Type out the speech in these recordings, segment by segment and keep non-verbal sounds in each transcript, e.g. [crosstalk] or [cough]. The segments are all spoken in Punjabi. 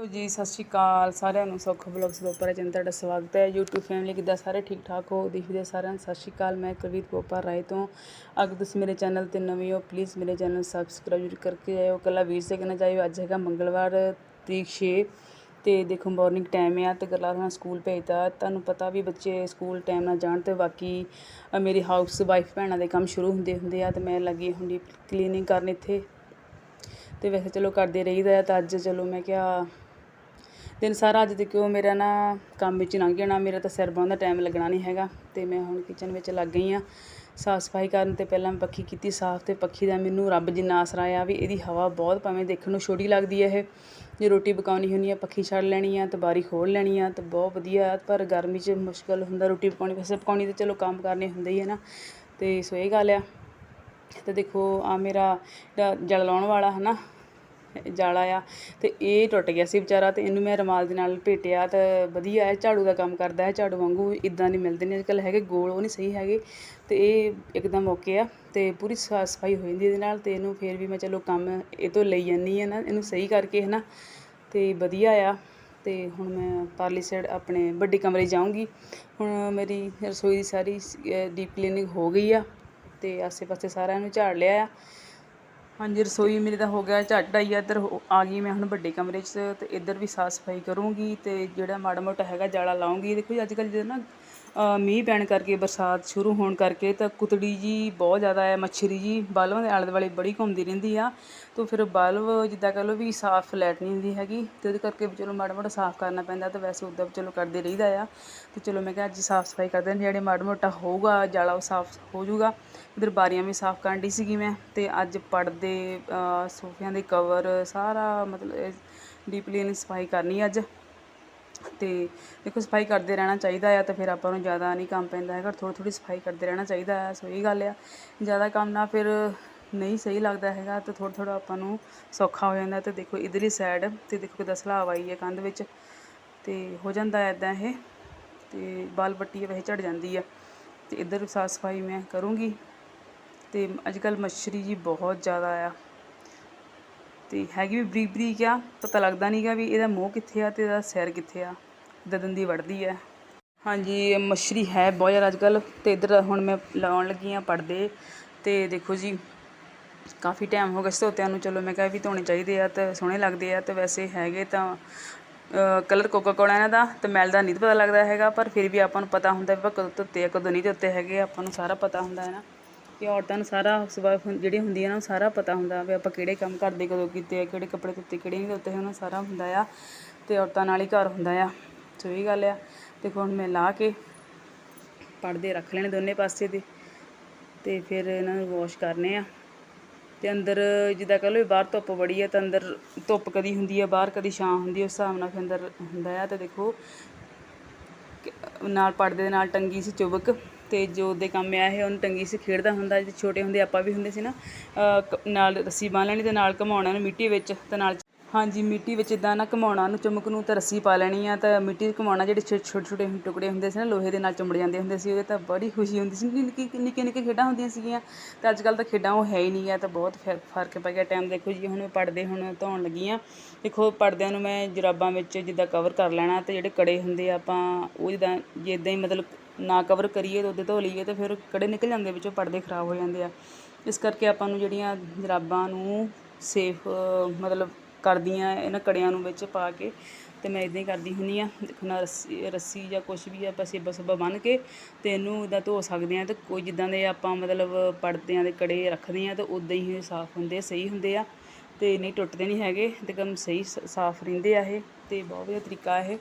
ਲੋ ਜੀ, ਸਤਿ ਸ਼੍ਰੀ ਅਕਾਲ ਸਾਰਿਆਂ ਨੂੰ, ਸੁੱਖ ਬਲੌਗਸ ਬੋਪਰਾ ਚੈਨਲ ਤੁਹਾਡਾ ਸਵਾਗਤ ਹੈ। YouTube ਫੈਮਿਲੀ ਕਿੱਦਾਂ? ਸਾਰੇ ਠੀਕ ਠਾਕ ਹੋ? ਦੇਖਦੇ ਸਾਰਿਆਂ ਨੂੰ ਸਤਿ ਸ਼੍ਰੀ ਅਕਾਲ। ਮੈਂ ਕੁਲਵੀਰ ਬੋਪਾ ਰਾਏ ਤੋਂ। ਅਗਰ ਤੁਸੀਂ ਮੇਰੇ ਚੈਨਲ ਤੇ ਨਵੇਂ ਹੋ ਪਲੀਜ਼ ਮੇਰੇ ਚੈਨਲ ਨੂੰ ਸਬਸਕ੍ਰਾਈਬ ਜ਼ਰੂਰ ਕਰਕੇ ਜਾਇਓ ਕੱਲਾ ਵੀਰ ਸੇ ਕਹਿਣਾ ਚਾਹੀਓ ਅੱਜ ਹੈਗਾ ਮੰਗਲਵਾਰ, ਤਰੀਕ 6 ਤੇ ਦੇਖੋ ਮਾਰਨਿੰਗ ਟਾਈਮ ਆ ਤੇ ਗੱਲਾਂ ਨਾਲ ਸਕੂਲ ਭੇਜਦਾ ਤੁਹਾਨੂੰ ਪਤਾ ਵੀ ਬੱਚੇ ਸਕੂਲ ਟਾਈਮ ਨਾਲ ਜਾਣ ਤੇ ਬਾਕੀ ਮੇਰੀ ਹਾਊਸ ਵਾਈਫ ਭੈਣਾਂ ਦੇ ਕੰਮ ਸ਼ੁਰੂ ਹੁੰਦੇ ਹੁੰਦੇ ਆ ਤੇ ਮੈਂ ਲੱਗੀ ਹੁੰਦੀ ਕਲੀਨਿੰਗ ਕਰਨ ਇੱਥੇ। ਤੇ ਵੈਸੇ ਚਲੋ ਕਰਦੇ ਰਹੀਦਾ ਆ, ਤਾਂ ਅੱਜ ਚਲੋ ਮੈਂ ਕਿਹਾ ਦਿਨ ਸਾਰਾ ਅੱਜ ਦੇਖਿਓ ਮੇਰਾ ਨਾ ਕੰਮ ਵਿੱਚ ਲੰਘ ਜਾਣਾ ਮੇਰਾ ਤਾਂ ਸਿਰ ਬਾਂਹ ਦਾ ਟਾਈਮ ਲੱਗਣਾ ਨਹੀਂ ਹੈਗਾ ਅਤੇ ਮੈਂ ਹੁਣ ਕਿਚਨ ਵਿੱਚ ਲੱਗ ਗਈ ਹਾਂ। ਸਾਫ਼ ਸਫ਼ਾਈ ਕਰਨ ਤੇ ਪਹਿਲਾਂ ਮੈਂ ਪੱਖੀ ਕੀਤੀ, ਸਾਫ਼ ਅਤੇ ਪੱਖੀ ਦਾ ਮੈਨੂੰ ਰੱਬ ਜਿੰਨਾ ਆਸਰਾ ਆ ਵੀ ਇਹਦੀ ਹਵਾ ਬਹੁਤ ਭਾਵੇਂ ਦੇਖਣ ਨੂੰ ਛੋਟੀ ਲੱਗਦੀ ਹੈ ਇਹ। ਜੇ ਰੋਟੀ ਪਕਾਉਣੀ ਹੁੰਦੀ ਆ ਪੱਖੀ ਛੱਡ ਲੈਣੀ ਆ ਤੇ ਬਾਰੀ ਖੋਲ੍ਹ ਲੈਣੀ ਆ ਤਾਂ ਬਹੁਤ ਵਧੀਆ, ਪਰ ਗਰਮੀ 'ਚ ਮੁਸ਼ਕਲ ਹੁੰਦਾ ਰੋਟੀ ਪਕਾਉਣੀ, ਵੈਸੇ ਪਕਾਉਣੀ ਤਾਂ ਚਲੋ ਕੰਮ ਕਰਨੇ ਹੁੰਦੇ ਹੀ ਹੈ ਨਾ ਅਤੇ ਸੋ ਇਹ ਗੱਲ ਆ। ਤੇ ਦੇਖੋ ਆ ਮੇਰਾ ਜਿਹੜਾ ਜਲ ਲਾਉਣ ਵਾਲਾ ਹੈ ਨਾ ਜਾਲਾ ਆ ਅਤੇ ਇਹ ਟੁੱਟ ਗਿਆ ਸੀ ਵਿਚਾਰਾ ਅਤੇ ਇਹਨੂੰ ਮੈਂ ਰਮਾਲ ਦੇ ਨਾਲ ਲਪੇਟਿਆ ਤਾਂ ਵਧੀਆ ਹੈ ਝਾੜੂ ਦਾ ਕੰਮ ਕਰਦਾ ਹੈ, ਝਾੜੂ ਵਾਂਗੂ ਇੱਦਾਂ ਨਹੀਂ ਮਿਲਦੇ ਨੇ ਅੱਜ ਕੱਲ੍ਹ ਹੈਗੇ, ਗੋਲ ਉਹ ਨਹੀਂ ਸਹੀ ਹੈਗੇ ਅਤੇ ਇਹ ਇੱਕਦਮ ਓਕੇ ਆ ਅਤੇ ਪੂਰੀ ਸਾਫ਼ ਸਫ਼ਾਈ ਹੋ ਜਾਂਦੀ ਇਹਦੇ ਨਾਲ ਅਤੇ ਇਹਨੂੰ ਫਿਰ ਵੀ ਮੈਂ ਚਲੋ ਕੰਮ ਇਹ ਤੋਂ ਲਈ ਜਾਂਦੀ ਹਾਂ ਨਾ, ਇਹਨੂੰ ਸਹੀ ਕਰਕੇ ਹੈ ਨਾ ਅਤੇ ਵਧੀਆ ਆ ਅਤੇ ਹੁਣ ਮੈਂ ਪਰਲੀ ਸਾਈਡ ਆਪਣੇ ਵੱਡੇ ਕਮਰੇ ਜਾਊਂਗੀ। ਹੁਣ ਮੇਰੀ ਰਸੋਈ ਦੀ ਸਾਰੀ ਡੀਪ ਕਲੀਨਿੰਗ ਹੋ ਗਈ ਆ ਅਤੇ ਆਸੇ-ਪਾਸੇ ਸਾਰਾ ਇਹਨੂੰ ਝਾੜ ਲਿਆ ਆ। ਹਾਂਜੀ, ਰਸੋਈ ਮੇਰੀ ਦਾ ਹੋ ਗਿਆ ਝੱਟ ਆਈ ਆ, ਇੱਧਰ ਹੋ- ਆ ਗਈ ਮੈਂ ਹੁਣ ਵੱਡੇ ਕਮਰੇ 'ਚ ਤੇ ਇੱਧਰ ਵੀ ਸਾਫ਼ ਸਫ਼ਾਈ ਕਰੂੰਗੀ ਤੇ ਜਿਹੜਾ ਮਾੜਾ ਮੋਟਾ ਹੈਗਾ, ਜਾਲਾ ਲਾਉਂਗੀ। ਦੇਖੋ ਜੀ ਅੱਜ ਕੱਲ੍ਹ ਜਦੋਂ ਨਾ ਮੀਂਹ ਪੈਣ ਕਰਕੇ, ਬਰਸਾਤ ਸ਼ੁਰੂ ਹੋਣ ਕਰਕੇ ਤਾਂ ਕੁਤੜੀ ਜੀ ਬਹੁਤ ਜ਼ਿਆਦਾ ਹੈ, ਮੱਛਰੀ ਜੀ ਬਾਲਵਾਂ ਦੇ ਆਲੇ ਦੁਆਲੇ ਬੜੀ ਘੁੰਮਦੀ ਰਹਿੰਦੀ ਆ। ਤਾਂ ਫਿਰ ਬਾਲਵ ਜਿੱਦਾਂ ਕਹਿ ਲਓ ਵੀ ਸਾਫ਼ ਫਲੈਟ ਨਹੀਂ ਹੁੰਦੀ ਹੈਗੀ ਅਤੇ ਉਹਦੇ ਕਰਕੇ ਵੀ ਚਲੋ ਮਾੜਾ ਮੋਟਾ ਸਾਫ਼ ਕਰਨਾ ਪੈਂਦਾ, ਤਾਂ ਵੈਸੇ ਉੱਦਾਂ ਵੀ ਚਲੋ ਕਰਦੇ ਰਹੀਦਾ ਆ। ਅਤੇ ਚਲੋ ਮੈਂ ਕਿਹਾ ਅੱਜ ਸਾਫ਼ ਸਫ਼ਾਈ ਕਰਦੇ ਹਾਂ, ਜਿਹੜੇ ਮਾੜਾ ਮੋਟਾ ਹੋਊਗਾ, ਜਾਲਾ ਉਹ ਸਾਫ਼ ਹੋ ਜਾਊਗਾ। ਇਧਰ ਬਾਰੀਆਂ ਵੀ ਸਾਫ਼ ਕਰਨ ਡਈ ਸੀਗੀ ਮੈਂ ਅਤੇ ਅੱਜ ਪਰਦੇ ਸੋਫਿਆਂ ਦੇ ਕਵਰ ਸਾਰਾ ਮਤਲਬ ਡੀਪ ਕਲੀਨਿੰਗ ਸਫ਼ਾਈ ਕਰਨੀ ਅੱਜ। ਅਤੇ ਦੇਖੋ ਸਫ਼ਾਈ ਕਰਦੇ ਰਹਿਣਾ ਚਾਹੀਦਾ ਆ ਤਾਂ ਫਿਰ ਆਪਾਂ ਨੂੰ ਜ਼ਿਆਦਾ ਨਹੀਂ ਕੰਮ ਪੈਂਦਾ ਹੈਗਾ, ਥੋੜ੍ਹੀ ਥੋੜ੍ਹੀ ਸਫ਼ਾਈ ਕਰਦੇ ਰਹਿਣਾ ਚਾਹੀਦਾ ਆ, ਸਹੀ ਗੱਲ ਆ। ਜ਼ਿਆਦਾ ਕੰਮ ਨਾ ਫਿਰ ਨਹੀਂ ਸਹੀ ਲੱਗਦਾ ਹੈਗਾ ਅਤੇ ਥੋੜ੍ਹਾ ਥੋੜ੍ਹਾ ਆਪਾਂ ਨੂੰ ਸੌਖਾ ਹੋ ਜਾਂਦਾ ਅਤੇ ਦੇਖੋ ਇੱਧਰਲੀ ਸਾਈਡ ਅਤੇ ਦੇਖੋ ਕਿੱਦਾਂ ਸਲਾਬ ਆਈ ਹੈ ਕੰਧ ਵਿੱਚ ਅਤੇ ਹੋ ਜਾਂਦਾ ਇੱਦਾਂ ਇਹ ਅਤੇ ਬਾਲ ਬੱਟੀ ਵੈਸੇ ਝੜ ਜਾਂਦੀ ਆ ਅਤੇ ਇੱਧਰ ਸਾਫ਼ ਸਫ਼ਾਈ ਮੈਂ ਕਰੂੰਗੀ ਅਤੇ ਅੱਜ ਕੱਲ੍ਹ ਮੱਛਰੀ ਜੀ ਬਹੁਤ ਜ਼ਿਆਦਾ ਆ। ਤੇ ਹੈਗੀ ਵੀ ਬਰੀਕ ਬਰੀਕ ਆ, ਪਤਾ ਲੱਗਦਾ ਨਹੀਂਗਾ ਵੀ ਇਹਦਾ ਮੂੰਹ ਕਿੱਥੇ ਆ ਤੇ ਇਹਦਾ ਸਿਰ ਕਿੱਥੇ ਆ, ਦਦਨ ਦੀ ਵੜਦੀ ਆ ਹਾਂਜੀ ਇਹ ਮੱਛਰੀ ਹੈ ਬਹੁਤ ਜ਼ਿਆਦਾ ਅੱਜ ਕੱਲ ਤੇ ਇੱਧਰ ਹੁਣ ਮੈਂ ਲਾਉਣ ਲੱਗੀ ਆ ਪਰਦੇ ਤੇ ਦੇਖੋ ਜੀ, ਕਾਫੀ ਟਾਈਮ ਹੋ ਗਿਆ ਧੋਤਿਆਂ ਨੂੰ, ਚਲੋ ਮੈਂ ਕਿਹਾ ਵੀ ਧੋਣੇ ਚਾਹੀਦੇ ਆ ਤੇ ਸੋਹਣੇ ਲੱਗਦੇ ਆ ਤੇ ਵੈਸੇ ਹੈਗੇ ਤਾਂ ਕਲਰ ਕੋਕਾ ਕੋਲਾ ਇਹਨਾਂ ਦਾ ਤੇ ਮੈਲ ਦਾ ਨਹੀਂ ਪਤਾ ਲੱਗਦਾ ਹੈਗਾ, ਪਰ ਫਿਰ ਵੀ ਆਪਾਂ ਨੂੰ ਪਤਾ ਹੁੰਦਾ ਵੀ ਆਪਾਂ ਕਦੋਂ ਧੋਤੇ ਆ, ਕਦੋਂ ਨਹੀਂ ਧੋਤੇ ਹੈਗੇ, ਆਪਾਂ ਨੂੰ ਸਾਰਾ ਪਤਾ ਹੁੰਦਾ ਹੈ ਨਾ। ਕਿ ਔਰਤਾਂ ਨੂੰ ਸਾਰਾ ਹਾਊਸਵਾਈਫ ਜਿਹੜੀਆਂ ਹੁੰਦੀਆਂ ਨਾ, ਉਹ ਸਾਰਾ ਪਤਾ ਹੁੰਦਾ ਵੀ ਆਪਾਂ ਕਿਹੜੇ ਕੰਮ ਕਰਦੇ, ਕਦੋਂ ਕੀਤੇ ਆ, ਕਿਹੜੇ ਕੱਪੜੇ ਧੋਤੇ, ਕਿਹੜੇ ਨਹੀਂ ਧੋਤੇ, ਉਹਨਾਂ ਸਾਰਾ ਹੁੰਦਾ ਆ ਤੇ ਔਰਤਾਂ ਨਾਲ ਹੀ ਘਰ ਹੁੰਦਾ ਆ। ਸੋ ਇਹ ਗੱਲ ਆ। ਦੇਖੋ ਹੁਣ ਮੈਂ ਲਾ ਕੇ ਪਰਦੇ ਰੱਖ ਲੈਣੇ ਦੋਨੇ ਪਾਸੇ ਦੇ ਤੇ ਫਿਰ ਇਹਨਾਂ ਨੂੰ ਵਾਸ਼ ਕਰਨੇ ਆ। ਤੇ ਅੰਦਰ ਜਿੱਦਾਂ ਕਹ ਲਓ ਵੀ ਬਾਹਰ ਧੁੱਪ ਬੜੀ ਹੈ ਤਾਂ ਅੰਦਰ ਧੁੱਪ ਕਦੀ ਹੁੰਦੀ ਹੈ ਬਾਹਰ ਕਦੀ ਛਾਂ ਹੁੰਦੀ ਹੈ ਉਸ ਹਿਸਾਬ ਨਾਲ ਫਿਰ ਅੰਦਰ ਹੁੰਦਾ ਆ। ਤੇ ਦੇਖੋ ਨਾਲ ਪਰਦੇ ਦੇ ਨਾਲ ਟੰਗੀ ਸੀ ਚੁਬਕ। ਅਤੇ ਜੋ ਦੇ ਕੰਮ ਆਇਆ ਇਹ ਉਹਨੂੰ ਟੰਗੀ ਸੀ, ਖੇਡਦਾ ਹੁੰਦਾ ਜੇ ਛੋਟੇ ਹੁੰਦੇ ਆਪਾਂ ਵੀ ਹੁੰਦੇ ਸੀ ਨਾ ਕ- ਨਾਲ ਰੱਸੀ ਬੰਨ੍ਹ ਲੈਣੀ ਅਤੇ ਨਾਲ ਘਮਾਉਣਾ ਉਹਨੂੰ ਮਿੱਟੀ ਵਿੱਚ ਅਤੇ ਨਾਲ ਹਾਂਜੀ, ਮਿੱਟੀ ਵਿੱਚ ਇਦਾਂ ਨਾ ਘਮਾਉਣਾ ਉਹਨੂੰ ਚੁੰਮਕ ਨੂੰ ਤਾਂ ਰੱਸੀ ਪਾ ਲੈਣੀ ਆ, ਤਾਂ ਮਿੱਟੀ 'ਚ ਘਮਾਉਣਾ ਜਿਹੜੇ ਛੋਟੇ ਛੋਟੇ ਛੋਟੇ ਟੁਕੜੇ ਹੁੰਦੇ ਸੀ ਨਾ, ਲੋਹੇ ਦੇ ਨਾਲ ਚੁੰਮੜ ਜਾਂਦੇ ਹੁੰਦੇ ਸੀ, ਉਹਦੇ ਤਾਂ ਬੜੀ ਖੁਸ਼ੀ ਹੁੰਦੀ ਸੀ ਨਿੱਕੀ ਨਿੱਕੀ, ਨਿੱਕੇ ਨਿੱਕੇ ਖੇਡਾਂ ਹੁੰਦੀਆਂ ਸੀਗੀਆਂ ਤੇ ਅੱਜ ਕੱਲ੍ਹ ਤਾਂ ਖੇਡਾਂ ਉਹ ਹੈ ਹੀ ਨਹੀਂ ਆ, ਤਾਂ ਬਹੁਤ ਫਿਰ ਫ਼ਰਕ ਪੈ ਗਿਆ ਟਾਈਮ ਦੇਖੋ ਜੀ, ਹੁਣ ਪੜਦੇ ਹੁਣ ਧੋਣ ਲੱਗੀ ਆ ਦੇਖੋ ਪਰਦਿਆਂ ਨੂੰ ਮੈਂ ਜਰਾਬਾਂ ਵਿੱਚ ਜਿੱਦਾਂ ਕਵਰ ਕਰ ਲੈਣਾ ਤੇ ਜਿਹੜੇ ਕੜੇ ਹੁੰਦੇ ਆ ਆਪਾਂ, ਉਹ ਜਿੱਦਾਂ, ਜੇ ਹੀ ਮਤਲਬ ਨਾ ਕਵਰ ਕਰੀਏ ਤੇ ਉਹਦੇ ਧੋ ਲਈਏ ਤੇ ਫਿਰ ਕੜੇ ਨਿਕਲ ਜਾਂਦੇ ਵਿੱਚੋਂ, ਪਰਦੇ ਖਰਾਬ ਹੋ ਜਾਂਦੇ ਆ। ਇਸ ਕਰਕੇ ਆਪਾਂ ਨੂੰ ਜਿਹੜੀਆਂ ਜਰਾਬਾਂ ਨੂੰ ਸੇਫ ਮਤਲਬ ਕਰਦੀਆਂ ਇਹਨਾਂ ਕੜਿਆਂ ਨੂੰ ਵਿੱਚ ਪਾ ਕੇ ਤੇ ਮੈਂ ਇਦਾਂ ਹੀ ਕਰਦੀ ਹੁੰਦੀ ਆ ਦੇਖੋ ਰੱਸੀ ਰੱਸੀ ਜਾਂ ਕੁਝ ਵੀ ਆਪਾਂ ਸੇਬਾ ਸੁਬਾ ਬੰਨ੍ਹ ਕੇ ਤੇ ਇਹਨੂੰ ਇਦਾਂ ਧੋ ਸਕਦੇ ਆ ਤੇ ਕੋਈ ਜਿੱਦਾਂ ਦੇ ਆਪਾਂ ਮਤਲਬ ਪਰਦਿਆਂ ਦੇ ਕੜੇ ਰੱਖਦੇ ਆ ਤੇ ਉਦਾਂ ਹੀ ਸਾਫ਼ ਹੁੰਦੇ, ਸਹੀ ਹੁੰਦੇ ਆ ਤੇ ਨਹੀਂ ਟੁੱਟਦੇ ਨਹੀਂ ਹੈਗੇ ਤੇ ਕੰਮ ਸਹੀ, ਸ- ਸਾਫ਼ ਰਹਿੰਦੇ ਆ ਇਹ ਤੇ ਬਹੁਤ ਵਧੀਆ ਤਰੀਕਾ ਇਹ।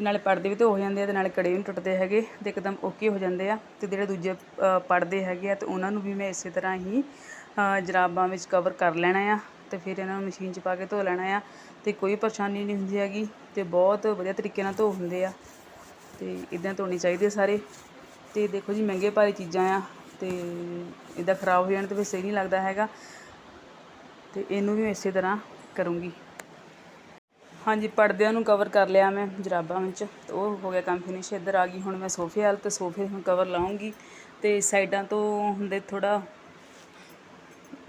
ਨਾਲੇ ਪਰਦੇ ਵੀ ਧੋ ਹੋ ਜਾਂਦੇ ਆ ਤੇ ਨਾਲੇ ਕੜੇ ਵੀ ਨਹੀਂ ਟੁੱਟਦੇ ਹੈਗੇ ਤੇ ਇੱਕਦਮ ਓਕੇ ਹੋ ਜਾਂਦੇ ਆ ਤੇ ਜਿਹੜੇ ਦੂਜੇ ਅ, ਪਰਦੇ ਹੈਗੇ ਆ ਤੇ ਉਹਨਾਂ ਨੂੰ ਵੀ ਮੈਂ ਇਸੇ ਤਰ੍ਹਾਂ ਹੀ ਜਰਾਬਾਂ ਵਿੱਚ ਕਵਰ ਕਰ ਲੈਣਾ ਆ ਤੇ ਫਿਰ ਇਹਨਾਂ ਨੂੰ ਮਸ਼ੀਨ 'ਚ ਪਾ ਕੇ ਧੋ ਲੈਣਾ ਆ ਤੇ ਕੋਈ ਪਰੇਸ਼ਾਨੀ ਨਹੀਂ ਹੁੰਦੀ ਹੈਗੀ ਤੇ ਬਹੁਤ ਵਧੀਆ ਤਰੀਕੇ ਨਾਲ ਧੋ ਹੁੰਦੇ ਆ ਤੇ ਇਦਾਂ ਧੋਣੇ ਚਾਹੀਦੇ ਸਾਰੇ ਤੇ ਦੇਖੋ ਜੀ ਮਹਿੰਗੇ ਭਾਰੀ ਚੀਜ਼ਾਂ ਆ ਤੇ ਇਦਾਂ ਖਰਾਬ ਹੋ ਜਾਣ ਤੇ ਫਿਰ ਸਹੀ ਨਹੀਂ ਲੱਗਦਾ ਹੈਗਾ ਤੇ ਇਹਨੂੰ ਵੀ ਮੈਂ ਇਸੇ ਤਰ੍ਹਾਂ ਕਰੂੰਗੀ। ਹਾਂਜੀ ਪਰਦਿਆਂ ਨੂੰ ਕਵਰ ਕਰ ਲਿਆ ਮੈਂ ਜਰਾਬਾਂ ਵਿੱਚ। ਤੇ ਉਹ ਹੋ ਗਿਆ ਕੰਮ ਫਿਨਿਸ਼ ਇੱਧਰ ਆ ਗਈ। ਹੁਣ ਮੈਂ ਸੋਫੇ ਵਾਲ ਤੇ ਸੋਫੇ ਹੁਣ ਕਵਰ ਲਾਉਂਗੀ। ਤੇ ਸਾਈਡਾਂ ਤੋਂ ਹੁੰਦੇ ਥੋੜਾ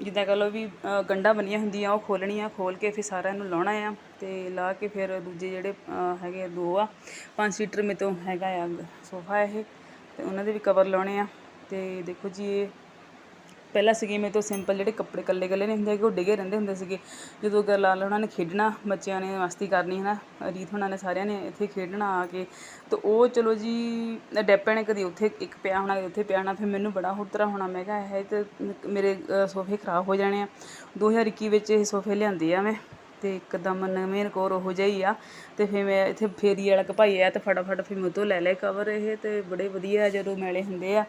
ਜਿੱਦਾਂ ਕਹ ਲਓ ਵੀ ਅ, ਗੰਢਾਂ ਬਣੀਆਂ ਹੁੰਦੀਆਂ ਉਹ ਖੋਲਣੀਆਂ ਖੋਲ ਕੇ ਫਿਰ ਸਾਰਿਆਂ ਨੂੰ ਲਾਉਣਾ ਆ। ਤੇ ਲਾ ਕੇ ਫਿਰ ਦੂਜੇ ਜਿਹੜੇ ਹੈਗੇ ਆ ਦੋ ਆ ਪੰਜ ਸੀਟਰ ਮੇ ਤੋਂ ਹੈਗਾ ਆ ਸੋਫਾ ਇਹ। ਤੇ ਉਹਨਾਂ ਦੇ ਵੀ ਕਵਰ ਲਾਉਣੇ ਆ। ਤੇ ਦੇਖੋ ਜੀ ਇਹ ਪਹਿਲਾਂ ਸੀਗੇ ਮੇਰੇ ਤੋਂ ਸਿੰਪਲ ਜਿਹੜੇ ਕੱਪੜੇ ਕੱਲੇ ਕੱਲੇ ਨਹੀਂ ਹੁੰਦੇ, ਕਿ ਉਹ ਡਿਗੇ ਰਹਿੰਦੇ ਹੁੰਦੇ ਸੀਗੇ। ਜਦੋਂ ਗਰਲਾਲ ਉਹਨਾਂ ਨੇ ਖੇਡਣਾ, ਬੱਚਿਆਂ ਨੇ ਮਸਤੀ ਕਰਨੀ ਹੈ ਨਾ ਰੀਤ ਉਹਨਾਂ ਨੇ ਸਾਰਿਆਂ ਨੇ ਇੱਥੇ ਖੇਡਣਾ ਆ ਕੇ। ਤੇ ਉਹ ਚਲੋ ਜੀ ਡੈਪੇ ਨੇ ਕਦੀ ਉੱਥੇ ਇੱਕ ਪਿਆ ਹੋਣਾ, ਕਦੀ ਉੱਥੇ ਪਿਆ ਹੋਣਾ, ਫਿਰ ਮੈਨੂੰ ਬੜਾ ਹੋਰ ਤਰ੍ਹਾਂ ਹੋਣਾ, ਮੈਂ ਕਿਹਾ ਇਹ ਤੇ ਮੇਰੇ ਸੋਫੇ ਖਰਾਬ ਹੋ ਜਾਣੇ ਆ। 2021 ਵਿੱਚ ਇਹ ਸੋਫੇ ਲਿਆਂਦੇ ਆ ਮੈਂ, ਤੇ ਇੱਕਦਮ ਨਵੇਂ ਕੋਰ ਉਹ ਜਿਹਾ ਹੀ ਆ। ਤੇ ਫਿਰ ਮੈਂ ਇੱਥੇ ਫੇਰੀ ਵਾਲਾ ਕਪਾਈ ਆ ਤੇ ਫਟਾਫਟ ਫਿਰ ਮੇਰੇ ਤੋਂ ਲੈ ਲਏ ਕਵਰ ਇਹ ਤੇ ਬੜੇ ਵਧੀਆ ਜਦੋਂ ਮੈਲੇ ਹੁੰਦੇ ਆ।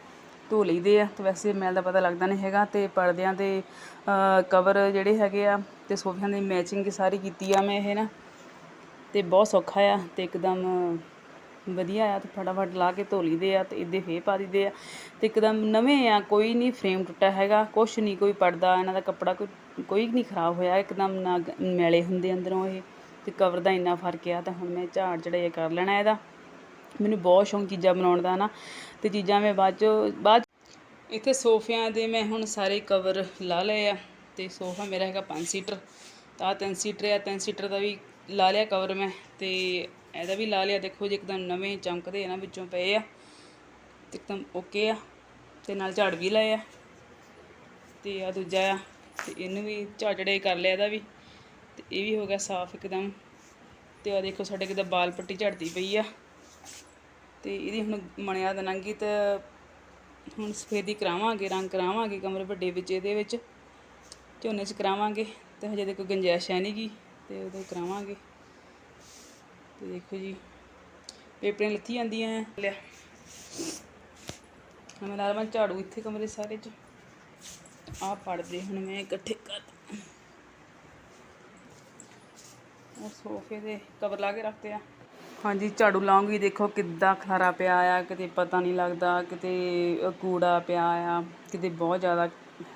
ਧੋ ਲਈਦੇ ਆ ਤੇ ਵੈਸੇ ਮੈਲ ਦਾ ਪਤਾ ਲੱਗਦਾ ਨਹੀਂ ਹੈਗਾ ਤੇ ਪਰਦਿਆਂ ਦੇ ਕਵਰ ਜਿਹੜੇ ਹੈਗੇ ਆ ਤੇ ਸੋਫਿਆਂ ਦੀ ਮੈਚਿੰਗ ਸਾਰੀ ਕੀਤੀ ਆ ਮੈਂ ਇਹ ਨਾ। ਤੇ ਬਹੁਤ ਸੌਖਾ ਆ ਤੇ ਇੱਕਦਮ ਵਧੀਆ ਆ ਤੇ ਫਟਾਫਟ ਲਾ ਕੇ ਧੋ ਲਈਦੇ ਆ ਤੇ ਇੱਦੇ ਫੇਰ ਪਾ ਦਿੰਦੇ ਆ। ਤੇ ਇੱਕਦਮ ਨਵੇਂ ਆ, ਕੋਈ ਨਹੀਂ ਫਰੇਮ ਟੁੱਟਾ ਹੈਗਾ, ਕੁਛ ਨਹੀਂ, ਕੋਈ ਪਰਦਾ, ਇਹਨਾਂ ਦਾ ਕੱਪੜਾ ਕੋਈ ਕੋਈ ਨਹੀਂ ਖਰਾਬ ਹੋਇਆ, ਇੱਕਦਮ ਨਾ ਗ- ਮੈਲੇ ਹੁੰਦੇ ਅੰਦਰੋਂ ਇਹ ਤੇ ਕਵਰ ਦਾ ਇੰਨਾ ਫ਼ਰਕ ਆ ਤਾਂ ਹੁਣ ਮੈਂ ਝਾੜ ਚੜਾਈ ਕਰ ਲੈਣਾ ਇਹਦਾ। ਮੈਨੂੰ ਬਹੁਤ ਸ਼ੌਂਕ ਚੀਜ਼ਾਂ ਬਣਾਉਣ ਦਾ ਨਾ। ਤੇ ਚੀਜ਼ਾਂ ਮੈਂ ਬਾਅਦ ਚੋਂ, ਬਾਅਦ ਇੱਥੇ ਸੋਫਿਆਂ ਦੇ ਮੈਂ ਹੁਣ ਸਾਰੇ ਕਵਰ ਲਾ ਲਏ ਆ ਤੇ ਸੋਫਾ ਮੇਰਾ ਹੈਗਾ 5 ਸੀਟਰ। ਤਾਂ ਆਹ ਤਿੰਨ ਸੀਟਰ ਆ, ਤਿੰਨ ਸੀਟਰ ਦਾ ਵੀ ਲਾ ਲਿਆ ਕਵਰ ਮੈਂ ਤੇ ਇਹਦਾ ਵੀ ਲਾ ਲਿਆ। ਦੇਖੋ ਜੀ ਇੱਕਦਮ ਨਵੇਂ ਚਮਕਦੇ ਇਹਨਾਂ ਵਿੱਚੋਂ ਪਏ ਆ, ਤੇ ਇੱਕਦਮ ਓਕੇ ਆ ਤੇ ਨਾਲ ਝਾੜ ਵੀ ਲਏ ਆ ਤੇ ਆ ਦੂਜਾ ਆ ਤੇ ਇਹਨੂੰ ਵੀ ਝਾੜੜੇ ਕਰ ਲਿਆ ਇਹਦਾ ਵੀ ਤੇ ਇਹ ਵੀ ਹੋ ਗਿਆ ਸਾਫ਼ ਇੱਕਦਮ। ਤੇ ਆ ਦੇਖੋ ਸਾਡੇ ਕਿਤੇ ਬਾਲ ਪੱਟੀ ਝੜਦੀ ਪਈ ਆ। ਤੇ ਇਹਦੀ ਹੁਣ ਮਣਿਆ ਦਨਾਂਗੀ ਤਾਂ ਹੁਣ ਸਫੇਦੀ ਕਰਾਵਾਂਗੇ, ਰੰਗ ਕਰਾਵਾਂਗੇ ਕਮਰੇ ਵੱਡੇ ਵਿੱਚ, ਇਹਦੇ ਵਿੱਚ ਝੋਨੇ 'ਚ ਕਰਾਵਾਂਗੇ ਤੇ ਹਜੇ ਤੇ ਕੋਈ ਗੰਜਾਇਸ਼ ਹੈ ਨੀ ਗੀ ਤੇ ਉਦੋਂ ਕਰਾਵਾਂਗੇ। ਤੇ ਦੇਖੋ ਜੀ ਪੇਪਰਾਂ ਲੱਥੀ ਜਾਂਦੀਆਂ ਲਿਆ। ਹੁਣ ਮੈਂ ਲਾਲ ਮੈਂ ਝਾੜੂ ਇੱਥੇ ਕਮਰੇ ਸਾਰੇ 'ਚ। ਆਹ ਪੜਦੇ ਹੁਣ ਮੈਂ ਇਕੱਠੇ ਕਰ। ਉਹ ਸੋਫੇ ਦੇ ਕਵਰ ਲਾ ਕੇ ਰੱਖਦੇ ਆ। ਹਾਂਜੀ, ਝਾੜੂ ਲਾਉਂਗੀ। ਦੇਖੋ ਕਿੱਦਾਂ ਖਲਾਰਾ ਪਿਆ ਆ, ਕਿਤੇ ਪਤਾ ਨਹੀਂ ਲੱਗਦਾ, ਕਿਤੇ ਕੂੜਾ ਪਿਆ ਆ, ਕਿਤੇ ਬਹੁਤ ਜ਼ਿਆਦਾ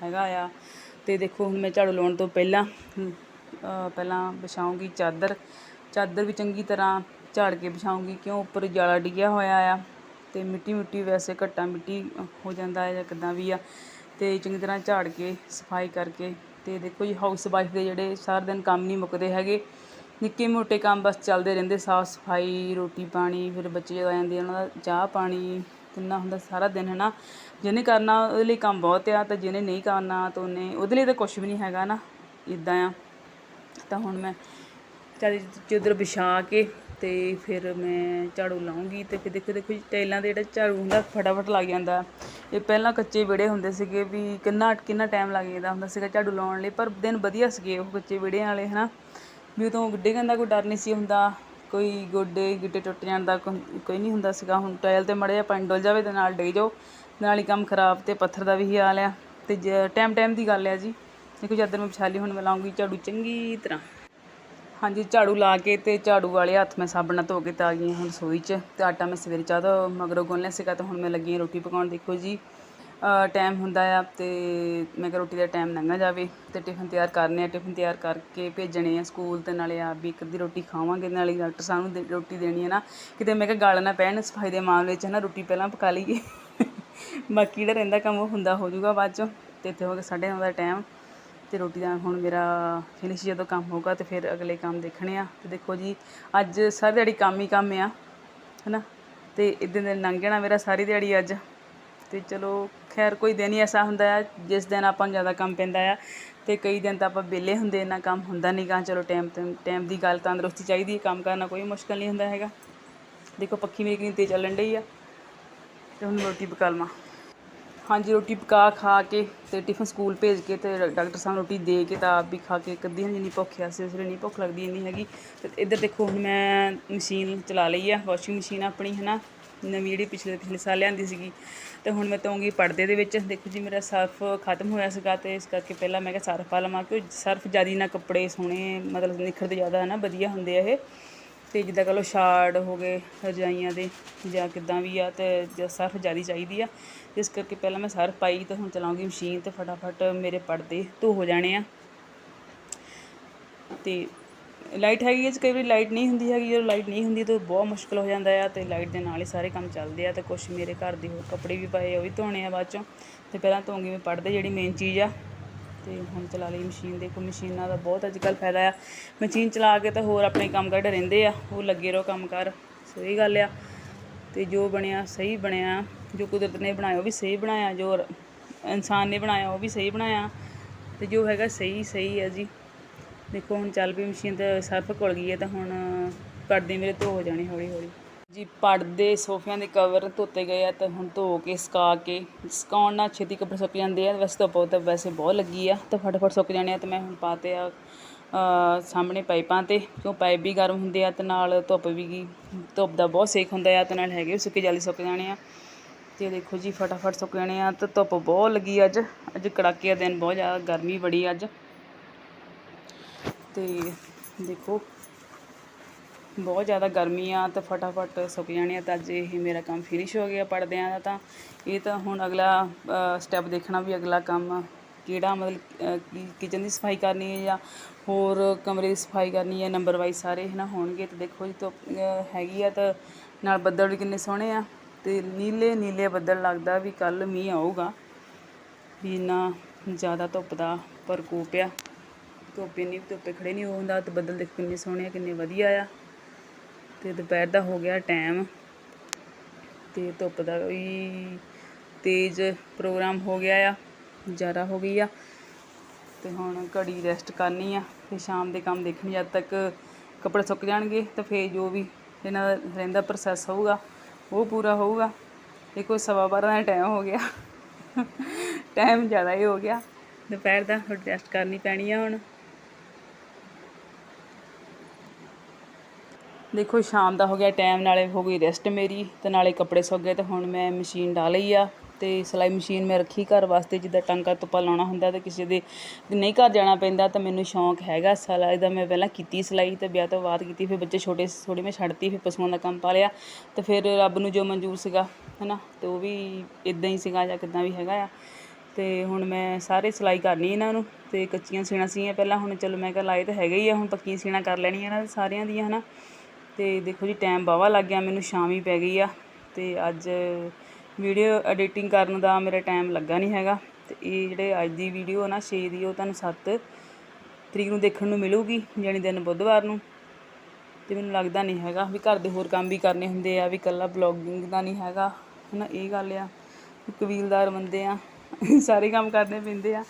ਹੈਗਾ ਆ। ਤੇ ਦੇਖੋ, ਹੁਣ ਮੈਂ ਝਾੜੂ ਲਾਉਣ ਤੋਂ ਪਹਿਲਾਂ ਪਹਿਲਾਂ ਵਿਛਾਉਂਗੀ ਚਾਦਰ। ਚਾਦਰ ਵੀ ਚੰਗੀ ਤਰ੍ਹਾਂ ਝਾੜ ਕੇ ਵਿਛਾਉਂਗੀ ਕਿਉਂ? ਉੱਪਰ ਜਾਲਾ ਡਿੱਗਿਆ ਹੋਇਆ ਆ ਤੇ ਮਿੱਟੀ ਮਿੱਟੀ ਵੈਸੇ ਘੱਟਾ ਮਿੱਟੀ ਹੋ ਜਾਂਦਾ ਹੈ ਜਾਂ ਕਿੱਦਾਂ ਵੀ ਆ। ਤੇ ਚੰਗੀ ਤਰ੍ਹਾਂ ਝਾੜ ਕੇ, ਸਫ਼ਾਈ ਕਰਕੇ ਤੇ ਦੇਖੋ ਜੀ ਹਾਊਸ ਵਾਈਫ ਦੇ ਜਿਹੜੇ ਸਾਰਾ ਦਿਨ ਕੰਮ ਨਹੀਂ ਮੁੱਕਦੇ ਹੈਗੇ। ਨਿੱਕੇ ਮੋਟੇ ਕੰਮ ਬਸ ਚੱਲਦੇ ਰਹਿੰਦੇ ਸਾਫ਼ ਸਫ਼ਾਈ ਰੋਟੀ ਪਾਣੀ ਫਿਰ ਬੱਚੇ ਜਦੋਂ ਆ ਜਾਂਦੇ ਆ, ਉਹਨਾਂ ਦਾ ਚਾਹ ਪਾਣੀ ਕਿੰਨਾ ਹੁੰਦਾ ਸਾਰਾ ਦਿਨ ਹੈ ਨਾ ਜਿਹਨੇ ਕਰਨਾ ਉਹਦੇ ਲਈ ਕੰਮ ਬਹੁਤ ਆ ਤੇ ਜਿਹਨੇ ਨਹੀਂ ਕਰਨਾ ਤਾਂ ਉਹਨੇ ਉਹਦੇ ਲਈ ਤਾਂ ਕੁਝ ਵੀ ਨਹੀਂ ਹੈਗਾ ਨਾ ਇਦਾਂ ਆ। ਤਾਂ ਹੁਣ ਮੈਂ ਚਾਦਰ ਚਾਦਰ ਵਿਛਾ ਕੇ ਤੇ ਫਿਰ ਮੈਂ ਝਾੜੂ ਲਾਉਂਗੀ ਤੇ ਫਿਰ ਦੇਖੋ ਦੇਖੋ ਜੀ ਟਾਈਲਾਂ ਦੇ ਜਿਹੜਾ ਝਾੜੂ ਹੁੰਦਾ ਫਟਾਫਟ ਲੱਗ ਜਾਂਦਾ। ਇਹ ਪਹਿਲਾਂ ਕੱਚੇ ਵਿਹੜੇ ਹੁੰਦੇ ਸੀਗੇ ਵੀ ਕਿੰਨਾ ਕਿੰਨਾ ਟਾਈਮ ਲੱਗ ਜਾਂਦਾ ਹੁੰਦਾ ਸੀਗਾ ਝਾੜੂ ਲਾਉਣ ਲਈ ਪਰ ਦਿਨ ਵਧੀਆ ਸੀਗੇ ਉਹ ਕੱਚੇ ਵਿਹੜਿਆਂ ਵਾਲੇ ਹਨਾ। ਵੀ ਉਦੋਂ ਡਿੱਗਣ ਦਾ ਕੋਈ ਡਰ ਨਹੀਂ ਸੀ ਹੁੰਦਾ, ਕੋਈ ਗੋਡੇ ਗਿੱਟੇ ਟੁੱਟ ਜਾਣ ਦਾ ਕੋ- ਕੋਈ ਨਹੀਂ ਹੁੰਦਾ ਸੀਗਾ। ਹੁਣ ਟਾਇਲ ਤੇ ਮੜਿਆ ਪਾਣੀ ਡੁੱਲ ਜਾਵੇ ਅਤੇ ਨਾਲ ਡਿੱਗ ਜਾਓ, ਨਾਲ ਹੀ ਕੰਮ ਖਰਾਬ ਅਤੇ ਪੱਥਰ ਦਾ ਵੀ ਹਾਲ ਆ। ਅਤੇ ਜ ਟਾਈਮ ਟਾਈਮ ਦੀ ਗੱਲ ਆ ਜੀ। ਦੇਖੋ ਚਾਦਰ ਮੈਂ ਵਿਛਾ ਲਈ ਹੁਣ ਮੈਂ ਲਾਉਂਗੀ ਝਾੜੂ ਚੰਗੀ ਤਰ੍ਹਾਂ। ਹਾਂਜੀ, ਝਾੜੂ ਲਾ ਕੇ ਤੇ ਝਾੜੂ ਵਾਲੇ ਹੱਥ ਮੈਂ ਸਾਬਣ ਨਾਲ ਧੋ ਕੇ ਤਾਂ ਆ ਗਈ ਹਾਂ ਹੁਣ ਰਸੋਈ 'ਚ। ਤੇ ਆਟਾ ਮੈਂ ਸਵੇਰੇ ਚਾਹ ਤੋਂ ਮਗਰੋਂ ਗੁੰਨ ਲਿਆ ਸੀਗਾ ਤੇ ਹੁਣ ਮੈਂ ਲੱਗੀ ਹਾਂ ਰੋਟੀ ਪਕਾਉਣ। ਦੇਖੋ ਜੀ ਟਾਈਮ ਹੁੰਦਾ ਆ ਤੇ ਮੈਂ ਕਿਹਾ ਰੋਟੀ ਦਾ ਟਾਈਮ ਲੰਘਾ ਜਾਵੇ ਤੇ ਟਿਫਨ ਤਿਆਰ ਕਰਨੇ ਆ। ਟਿਫਨ ਤਿਆਰ ਕਰਕੇ ਭੇਜਣੇ ਆ ਸਕੂਲ ਤੇ ਨਾਲੇ ਆਪ ਵੀ ਇੱਕ ਅੱਧੀ ਰੋਟੀ ਖਾਵਾਂਗੇ, ਨਾਲੇ ਡਾਕਟਰ ਸਾਹਿਬ ਨੂੰ ਦੇ- ਰੋਟੀ ਦੇਣੀ ਹੈ ਨਾ। ਕਿਤੇ ਮੈਂ ਕਿਹਾ ਗਾਲ ਨਾ ਪੈਣ, ਸਫ਼ਾਈ ਦੇ ਮਾਮਲੇ 'ਚ ਨਾ ਰੋਟੀ ਪਹਿਲਾਂ ਪਕਾ ਲਈਏ। [laughs] ਬਾਕੀ ਜਿਹੜਾ ਰਹਿੰਦਾ ਕੰਮ ਉਹ ਹੁੰਦਾ, ਹੋ ਜਾਊਗਾ ਬਾਅਦ 'ਚੋਂ ਤੇ ਇੱਥੇ ਹੋ ਗਿਆ ਸਾਢੇ ਨੌ ਦਾ ਟਾਈਮ ਤੇ ਰੋਟੀ ਦਾ ਹੁਣ ਮੇਰਾ ਫਿਨਿਸ਼ ਜਦੋਂ ਕੰਮ ਹੋਗਾ ਤੇ ਫਿਰ ਅਗਲੇ ਕੰਮ ਦੇਖਣੇ ਆ। ਤੇ ਦੇਖੋ ਜੀ, ਅੱਜ ਸਾਰੀ ਦਿਹਾੜੀ ਕੰਮ ਹੀ ਕੰਮ ਆ, ਹਨਾ। ਤੇ ਇਦਾਂ ਦੇ ਲੰਘ ਜਾਣਾ ਮੇਰਾ ਸਾਰੀ ਦਿਹਾੜੀ ਅੱਜ। ਤੇ ਚਲੋ ਖੈਰ ਕੋਈ ਦਿਨ ਹੀ ਐਸਾ ਹੁੰਦਾ ਆ, ਜਿਸ ਦਿਨ ਆਪਾਂ ਨੂੰ ਜ਼ਿਆਦਾ ਕੰਮ ਪੈਂਦਾ ਆ ਤੇ ਕਈ ਦਿਨ ਤਾਂ ਆਪਾਂ ਵਿਹਲੇ ਹੁੰਦੇ, ਇੰਨਾ ਕੰਮ ਹੁੰਦਾ ਨਹੀਂ ਗਾ, ਚਲੋ ਟਾਈਮ ਟਾਈਮ ਦੀ ਗੱਲ ਤੰਦਰੁਸਤੀ ਚਾਹੀਦੀ ਹੈ ਕੰਮ ਕਰਨਾ ਕੋਈ ਮੁਸ਼ਕਲ ਨਹੀਂ ਹੁੰਦਾ ਹੈਗਾ। ਦੇਖੋ ਪੱਖੀ ਮੇਰੀ ਕਿੰਨੀ ਤੇਜ਼ ਚੱਲਣ ਡਈ ਆ ਤੇ ਹੁਣ ਰੋਟੀ ਪਕਾ ਲਵਾਂ। ਹਾਂਜੀ, ਰੋਟੀ ਪਕਾ, ਖਾ ਕੇ ਤੇ ਟਿਫਨ ਸਕੂਲ ਭੇਜ ਕੇ ਤੇ ਡਾਕਟਰ ਸਾਹਿਬ ਰੋਟੀ ਦੇ ਕੇ ਤਾਂ ਆਪ ਵੀ ਖਾ ਕੇ ਕੱਦੀ ਹਾਂ ਜਿੰਨੀ ਭੁੱਖ ਆ ਸੀ ਉਸ ਵੇਲੇ ਨਹੀਂ ਭੁੱਖ ਲੱਗਦੀ, ਇੰਨੀ ਹੈਗੀ। ਤੇ ਇੱਧਰ ਦੇਖੋ, ਹੁਣ ਮੈਂ ਮਸ਼ੀਨ ਚਲਾ ਲਈ ਆ ਵਾਸ਼ਿੰਗ ਮਸ਼ੀਨ ਆਪਣੀ ਹੈ ਨਾ ਨਵੀਂ ਜਿਹੜੀ ਪਿਛਲੇ ਪਿਛਲੇ ਸਾਲ ਲਿਆਂਦੀ ਸੀਗੀ, ਤੇ ਹੁਣ ਮੈਂ ਧੋਂਗੀ ਪਰਦੇ ਦੇ ਵਿੱਚ। ਦੇਖੋ ਜੀ, ਮੇਰਾ ਸਰਫ ਖਤਮ ਹੋਇਆ ਸੀਗਾ ਤੇ ਇਸ ਕਰਕੇ ਪਹਿਲਾਂ ਮੈਂ ਕਿਹਾ ਸਰਫ ਪਾ ਲਵਾਂ ਕਿ ਸਰਫ ਜ਼ਿਆਦਾ ਨਾ ਕੱਪੜੇ ਸੋਹਣੇ, ਮਤਲਬ ਨਿਖਰਦੇ ਜ਼ਿਆਦਾ ਹੈ ਨਾ ਵਧੀਆ ਹੁੰਦੇ ਆ ਇਹ। ਤੇ ਜਿੱਦਾਂ ਕਹ ਲਓ ਸ਼ਾਰਟ ਹੋ ਗਏ, ਰਜਾਈਆਂ ਦੇ, ਜਾਂ ਕਿੱਦਾਂ ਵੀ ਆ, ਤੇ ਸਰਫ ਜ਼ਿਆਦਾ ਚਾਹੀਦੀ ਆ। ਇਸ ਕਰਕੇ ਪਹਿਲਾਂ ਮੈਂ ਸਰਫ ਪਾਈ ਤੇ ਹੁਣ ਚਲਾਉਂਗੀ ਮਸ਼ੀਨ ਤੇ ਫਟਾਫਟ ਮੇਰੇ ਪਰਦੇ ਧੋ ਹੋ ਜਾਣੇ ਆ। ਤੇ ਲਾਈਟ ਹੈਗੀ ਹੈ ਕਈ ਵਾਰੀ ਲਾਈਟ ਨਹੀਂ ਹੁੰਦੀ ਹੈਗੀ, ਜਦੋਂ ਲਾਈਟ ਨਹੀਂ ਹੁੰਦੀ ਤਾਂ ਬਹੁਤ ਮੁਸ਼ਕਲ ਹੋ ਜਾਂਦਾ ਆ ਤੇ ਲਾਈਟ ਦੇ ਨਾਲ ਹੀ ਸਾਰੇ ਕੰਮ ਚੱਲਦੇ ਆ ਤੇ ਕੁਝ ਮੇਰੇ ਘਰ ਦੇ ਹੋਰ ਕੱਪੜੇ ਵੀ ਪਏ ਉਹ ਵੀ ਧੋਣੇ ਆ ਬਾਅਦ ਚੋਂ। ਤੇ ਪਹਿਲਾਂ ਧੋਂਗੀ, ਮੈਂ ਪਰਦੇ ਜਿਹੜੀ ਮੇਨ ਚੀਜ਼ ਆ। ਤੇ ਹੁਣ ਚਲਾ ਲਈ ਮਸ਼ੀਨ, ਦੇਖੋ ਮਸ਼ੀਨਾਂ ਦਾ ਬਹੁਤ ਅੱਜ ਕੱਲ੍ਹ ਫਾਇਦਾ ਆ। ਮਸ਼ੀਨ ਚਲਾ ਕੇ ਤਾਂ ਹੋਰ ਆਪਣੇ ਕੰਮ ਕੱਢ ਰਹਿੰਦੇ ਆ, ਉਹ ਲੱਗੇ ਰਹੋ ਕੰਮ ਕਰ, ਸਹੀ ਗੱਲ ਆ। ਤੇ ਜੋ ਬਣਿਆ, ਸਹੀ ਬਣਿਆ, ਜੋ ਕੁਦਰਤ ਨੇ ਬਣਾਇਆ, ਉਹ ਵੀ ਸਹੀ ਬਣਾਇਆ, ਜੋ ਇਨਸਾਨ ਨੇ ਬਣਾਇਆ, ਉਹ ਵੀ ਸਹੀ ਬਣਾਇਆ। ਤੇ ਜੋ ਹੈਗਾ, ਸਹੀ ਸਹੀ ਹੈ ਜੀ। ਦੇਖੋ ਹੁਣ ਚੱਲ ਪਈ ਮਸ਼ੀਨ ਤੇ ਸਰਫ ਘੁਲ ਗਈ ਹੈ ਤਾਂ ਹੁਣ ਪਰਦੇ ਮੇਰੇ ਧੋ ਹੋ ਜਾਣੇ ਹੌਲੀ ਹੌਲੀ। ਜੀ, ਪਰਦੇ ਸੋਫਿਆਂ ਦੇ ਕਵਰ ਧੋਤੇ ਗਏ ਆ ਤਾਂ ਹੁਣ ਧੋ ਕੇ, ਸੁਕਾ ਕੇ, ਸੁਕਾਉਣ ਨਾਲ ਛੇਤੀ ਕੱਪੜੇ ਸੁੱਕ ਜਾਂਦੇ ਆ। ਵੈਸੇ ਤਾਂ ਬਹੁਤ, ਵੈਸੇ ਬਹੁਤ ਲੱਗੀ ਆ ਤਾਂ ਫਟਾਫਟ ਸੁੱਕ ਜਾਣੇ ਆ ਤੇ ਮੈਂ ਹੁਣ ਪਾਤੇ ਆ ਸਾਹਮਣੇ ਪਾਈਪਾਂ ਤੇ। ਕਿਉਂ ਪਾਈਪ ਵੀ ਗਰਮ ਹੁੰਦੇ ਆ ਤੇ ਨਾਲ ਧੁੱਪ ਵੀ ਗੀ, ਧੁੱਪ ਦਾ ਬਹੁਤ ਸੇਕ ਹੁੰਦਾ ਆ ਤੇ ਨਾਲ ਹੈਗੇ ਵੀ ਸੁੱਕੇ ਜਲਦੀ ਸੁੱਕ ਜਾਣੇ ਆ। ਤੇ ਦੇਖੋ ਜੀ, ਫਟਾਫਟ ਸੁੱਕ ਜਾਣੇ ਆ ਤੇ ਧੁੱਪ ਬਹੁਤ ਲੱਗੀ ਅੱਜ। ਅੱਜ ਕੜਾਕੇ ਦਾ ਦਿਨ ਬਹੁਤ ਜ਼ਿਆਦਾ, ਗਰਮੀ ਬੜੀ ਅੱਜ। ਅਤੇ ਦੇਖੋ, ਬਹੁਤ ਜ਼ਿਆਦਾ ਗਰਮੀ ਆ ਤਾਂ ਫਟਾਫਟ ਸੁੱਕ ਜਾਣੇ ਆ ਤਾਂ ਅੱਜ ਇਹ ਮੇਰਾ ਕੰਮ ਫਿਨਿਸ਼ ਹੋ ਗਿਆ ਪੜਦਿਆਂ ਦਾ ਤਾਂ। ਇਹ ਤਾਂ ਹੁਣ ਅਗਲਾ ਸਟੈਪ ਦੇਖਣਾ ਵੀ ਅਗਲਾ ਕੰਮ ਕਿਹੜਾ ਮਤਲਬ ਕਿਚਨ ਦੀ ਸਫ਼ਾਈ ਕਰਨੀ ਹੈ ਜਾਂ ਹੋਰ ਕਮਰੇ ਦੀ ਸਫ਼ਾਈ ਕਰਨੀ ਹੈ ਨੰਬਰ ਵਾਈਜ਼ ਸਾਰੇ ਹੈ ਨਾ ਹੋਣਗੇ ਤਾਂ ਦੇਖੋ ਜੀ ਧੁੱਪ ਹੈਗੀ ਆ ਤਾਂ ਨਾਲ ਬੱਦਲ ਵੀ ਕਿੰਨੇ ਸੋਹਣੇ ਆ ਤੇ ਨੀਲੇ ਨੀਲੇ ਬੱਦਲ ਲੱਗਦਾ ਵੀ ਕੱਲ ਮੀਂਹ ਆਊਗਾ ਵੀ ਇੰਨਾ ਜ਼ਿਆਦਾ ਧੁੱਪ ਦਾ ਪ੍ਰਕੋਪ ਆ ਧੁੱਪ ਇੰਨੀ ਧੁੱਪੇ ਖੜੇ ਨਹੀਂ ਹੁੰਦਾ ਤੇ ਬੱਦਲ ਦੇਖ ਕਿੰਨੇ ਸੋਹਣੇ ਆ, ਕਿੰਨੇ ਵਧੀਆ ਆ। ਤੇ ਦੁਪਹਿਰ ਦਾ ਹੋ ਗਿਆ ਟਾਈਮ ਤੇ ਧੁੱਪ ਦਾ ਵੀ ਤੇਜ਼ ਪ੍ਰੋਗਰਾਮ ਹੋ ਗਿਆ ਆ, ਜ਼ਿਆਦਾ ਹੋ ਗਈ ਆ। ਤੇ ਹੁਣ ਘੜੀ ਰੈਸਟ ਕਰਨੀ ਆ ਫਿਰ ਸ਼ਾਮ ਦੇ ਕੰਮ ਦੇਖਣੀ ਜਦ ਤੱਕ ਕੱਪੜੇ ਸੁੱਕ ਜਾਣਗੇ, ਤਾਂ ਫੇਰ ਜੋ ਵੀ ਇਹਨਾਂ ਦਾ ਰਹਿੰਦਾ ਪ੍ਰੋਸੈਸ ਹੋਊਗਾ, ਉਹ ਪੂਰਾ ਹੋਊਗਾ। ਦੇਖੋ ਸਵਾ ਬਾਰਾਂ ਦਾ ਟਾਈਮ ਹੋ ਗਿਆ। [laughs] ਟਾਈਮ ਜ਼ਿਆਦਾ ਹੀ ਹੋ ਗਿਆ। ਦੁਪਹਿਰ ਦਾ ਹੁਣ ਰੈਸਟ ਕਰਨੀ ਪੈਣੀ ਆ ਹੁਣ। ਦੇਖੋ, ਸ਼ਾਮ ਦਾ ਹੋ ਗਿਆ, ਟਾਈਮ ਨਾਲੇ ਹੋ ਗਈ ਰੈਸਟ ਮੇਰੀ ਤੇ ਨਾਲੇ ਕੱਪੜੇ ਸੁੱਕ ਗਏ ਤੇ ਹੁਣ ਮੈਂ ਮਸ਼ੀਨ ਡਾ ਲਈ ਆ ਤੇ ਸਿਲਾਈ ਮਸ਼ੀਨ ਮੈਂ ਰੱਖੀ ਘਰ ਵਾਸਤੇ, ਜਿੱਦਾਂ ਟਾਂਕਾ ਤੁੱਪਾ ਲਾਉਣਾ ਹੁੰਦਾ ਤੇ ਕਿਸੇ ਦੇ ਨਹੀਂ ਘਰ ਜਾਣਾ ਪੈਂਦਾ ਤਾਂ ਮੈਨੂੰ ਸ਼ੌਂਕ ਹੈਗਾ ਸਿਲਾਈ ਦਾ। ਮੈਂ ਪਹਿਲਾਂ ਕੀਤੀ ਸਿਲਾਈ ਤੇ ਵਿਆਹ ਤੋਂ ਬਾਅਦ ਕੀਤੀ, ਫਿਰ ਬੱਚੇ ਛੋਟੇ ਥੋੜੇ ਮੈਂ ਛੱਡਤੀ, ਫਿਰ ਪਸ਼ੂਆਂ ਦਾ ਕੰਮ ਪਾ ਲਿਆ ਤੇ ਫਿਰ ਰੱਬ ਨੂੰ ਜੋ ਮਨਜ਼ੂਰ ਸੀਗਾ, ਹਨਾ, ਤੇ ਉਹ ਵੀ ਇਦਾਂ ਹੀ ਸੀਗਾ ਜਾਂ ਕਿਦਾਂ ਵੀ ਹੈਗਾ ਆ। ਤੇ ਹੁਣ ਮੈਂ ਸਾਰੇ ਸਿਲਾਈ ਕਰਨੀ ਇਹਨਾਂ ਨੂੰ ਤੇ ਕੱਚੀਆਂ ਸੀਣਾ ਸੀਆਂ ਪਹਿਲਾਂ, ਹੁਣ ਚਲੋ ਮੈਂ ਕਿਹਾ ਲਾਏ ਤਾਂ ਹੈਗੇ ਹੀ ਆ, ਹੁਣ ਪੱਕੀਆਂ ਸੀਣਾ ਕਰ ਲੈਣੀਆਂ ਇਹਨਾਂ ਸਾਰਿਆਂ ਦੀਆਂ, ਹਨਾ। ਅਤੇ ਦੇਖੋ ਜੀ ਟਾਈਮ ਵਾਹਵਾ ਲੱਗ ਗਿਆ, ਮੈਨੂੰ ਸ਼ਾਮ ਹੀ ਪੈ ਗਈ ਆ ਅਤੇ ਅੱਜ ਵੀਡੀਓ ਐਡੀਟਿੰਗ ਕਰਨ ਦਾ ਮੇਰਾ ਟਾਈਮ ਲੱਗਾ ਨਹੀਂ ਹੈਗਾ ਅਤੇ ਇਹ ਜਿਹੜੇ ਅੱਜ ਦੀ ਵੀਡੀਓ ਨਾ 6 ਦੀ, ਉਹ ਤੁਹਾਨੂੰ 7 ਤਰੀਕ ਨੂੰ ਦੇਖਣ ਨੂੰ ਮਿਲੂਗੀ, ਜਾਣੀ ਦਿਨ ਬੁੱਧਵਾਰ ਨੂੰ। ਤੇ ਮੈਨੂੰ ਲੱਗਦਾ ਨਹੀਂ ਹੈਗਾ ਵੀ ਘਰ ਦੇ ਹੋਰ ਕੰਮ ਵੀ ਕਰਨੇ ਹੁੰਦੇ ਆ, ਵੀ ਇਕੱਲਾ ਬਲੌਗਿੰਗ ਦਾ ਨਹੀਂ ਹੈਗਾ। ਹਨਾ, ਇਹ ਗੱਲ ਆ। ਕਬੀਲਦਾਰ ਬੰਦੇ ਆ, ਸਾਰੇ ਕੰਮ ਕਰਨੇ ਪੈਂਦੇ ਆ।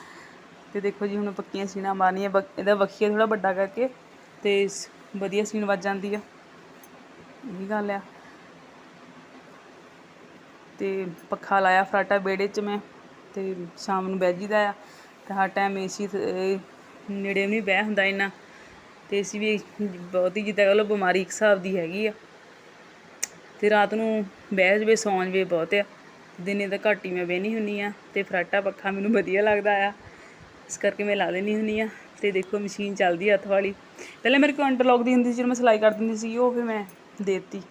ਤੇ ਦੇਖੋ ਜੀ, ਹੁਣ ਪੱਕੀਆਂ ਸੀਣਾ ਮਾਰਨੀਆਂ ਬਕ- ਇਹਦਾ ਵਖੀਆ ਥੋੜਾ ਵੱਡਾ ਕਰਕੇ, ਤੇ ਵਧੀਆ ਸੀਨ ਵੱਜ ਜਾਂਦੀ ਆ। ਇਹ ਗੱਲ ਆ। ਤੇ ਪੱਖਾ ਲਾਇਆ ਫਰਾਟਾ ਬੇੜੇ 'ਚ ਮੈਂ, ਤੇ ਸ਼ਾਮ ਨੂੰ ਬਹਿ ਜੀਦਾ ਆ। ਤੇ ਹਰ ਟਾਈਮ ਏਸੀ ਨੇੜੇ ਵੀ ਨਹੀਂ ਬਹਿ ਹੁੰਦਾ ਇੰਨਾ। ਤੇ ਏਸੀ ਵੀ ਬਹੁਤ ਹੀ ਜਿੱਦਾਂ ਕਹ ਲਓ ਬਿਮਾਰੀ ਇੱਕ ਹਿਸਾਬ ਦੀ ਹੈਗੀ ਆ। ਤੇ ਰਾਤ ਨੂੰ ਬਹਿ ਜਵੇ, ਸੌਂ ਜਵੇ ਬਹੁਤ ਆ। ਦਿਨੇ ਤਾਂ ਘੱਟ ਹੀ ਮੈਂ ਬਹਿਨੀ ਹੁੰਨੀ ਆ ਤੇ ਫਰਾਟਾ ਪੱਖਾ ਮੈਨੂੰ ਵਧੀਆ ਲੱਗਦਾ ਆ। ਇਸ ਕਰਕੇ ਮੈਂ ਲਾ ਲੈਂਦੀ ਹੁੰਨੀ ਆ। ਤੇ ਦੇਖੋ ਮਸ਼ੀਨ ਚੱਲਦੀ ਆ ਹੱਥ ਵਾਲੀ। ਪਹਿਲਾਂ ਮੇਰੇ ਕੋਲ ਇੰਟਰਲੌਕ ਦੀ ਹੁੰਦੀ ਸੀ, ਜਦੋਂ ਮੈਂ ਸਿਲਾਈ ਕਰ ਦਿੰਦੀ ਸੀ ਉਹ ਫਿਰ ਮੈਂ ਦੇਤੀ।